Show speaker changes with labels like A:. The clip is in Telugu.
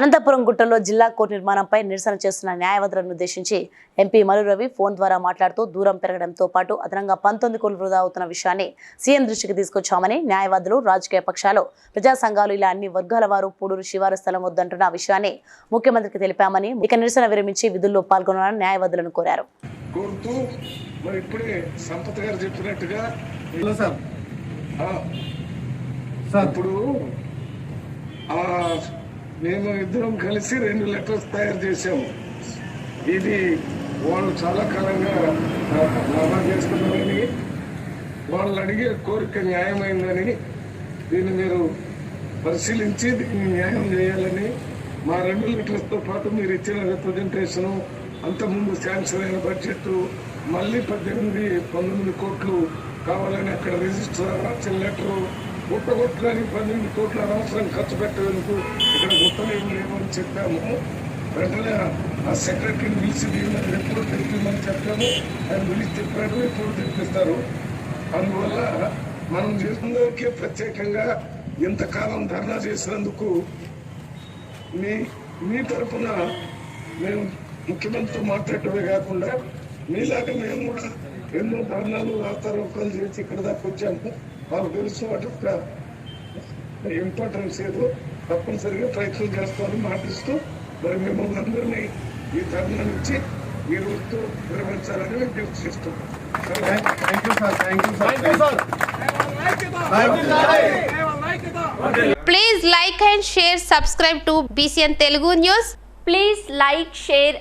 A: అనంతపురం గుట్టలో జిల్లా కోర్టు నిర్మాణంపై నిరసన చేస్తున్న న్యాయవాదులను ఉద్దేశించి ఎంపీ మల్లు రవి ఫోన్ ద్వారా మాట్లాడుతూ దూరం పెరగడంతో పాటు అదనంగా పంతొమ్మిది కోట్లు వృధా అవుతున్న విషయాన్ని సీఎం దృష్టికి తీసుకొచ్చామని న్యాయవాదులు రాజకీయ పక్షాలు ప్రజా సంఘాలు ఇలా అన్ని వర్గాల వారు పూడూరు శివారు స్థలం వద్దంటున్న విషయాన్ని ముఖ్యమంత్రికి తెలిపామని ఇక నిరసన విరమించి విధుల్లో పాల్గొనాలని న్యాయవాదులను కోరారు.
B: కోరుతూ మరి ఇప్పుడే సంపత్ గారు చెప్పినట్టుగా
C: హలో సార్.
B: ఆ,
C: సార్.
B: ఇప్పుడు ఆ మేము ఇద్దరం కలిసి రెండు లెటర్స్ తయారు చేశాము. ఇది వాళ్ళు చాలా కాలంగా లాభం చేసుకున్నారని వాళ్ళు అడిగే కోరిక న్యాయమైందని దీన్ని మీరు పరిశీలించి దీన్ని న్యాయం చేయాలని మా రెండు లెటర్స్తో పాటు మీరు ఇచ్చిన రిప్రజెంటేషను అంతకుముందు శాంక్షన్ అయిన బడ్జెట్ మళ్ళీ పద్దెనిమిది పంతొమ్మిది కోట్లు కావాలని అక్కడ రిజిస్టర్ రాసిన లెటరు గుట్టగొట్టడానికి పన్నెండు కోట్ల అనవసరం ఖర్చు పెట్టేందుకు ఇక్కడ గుట్టలేము లేవని చెప్పాము. వెంటనే ఆ సెక్రటరీని పిలిచి దీన్ని ఎప్పుడు తెప్పిమని చెప్పాము. ఆయన పిలిచి చెప్పాడు ఎప్పుడు తెప్పిస్తారు అందువల్ల మనం చేసినందుకే ప్రత్యేకంగా ఇంతకాలం ధర్నా చేసినందుకు మీ మీ తరఫున మేము ముఖ్యమంత్రితో మాట్లాడటమే కాకుండా మీలాగా మేము కూడా ఎన్నో ధర్నాలు రాస్తారోకాలు చేసి ఇక్కడ దాకా వచ్చాము. మాకు తెలుసు యొక్క ఇంపార్టెన్స్ ఏదో. తప్పనిసరిగా ప్రయత్నం చేస్తామని మాటిస్తూ మరి మిమ్మల్ని అందరినీ ఈ ధర్నా నుంచి ఈ రోజుతో విరమించాలని విజ్ఞప్తి చేస్తున్నాం.
C: Thank you sir thank you sir
D: Please like and share, subscribe to BCN Telugu News.
E: Please like, share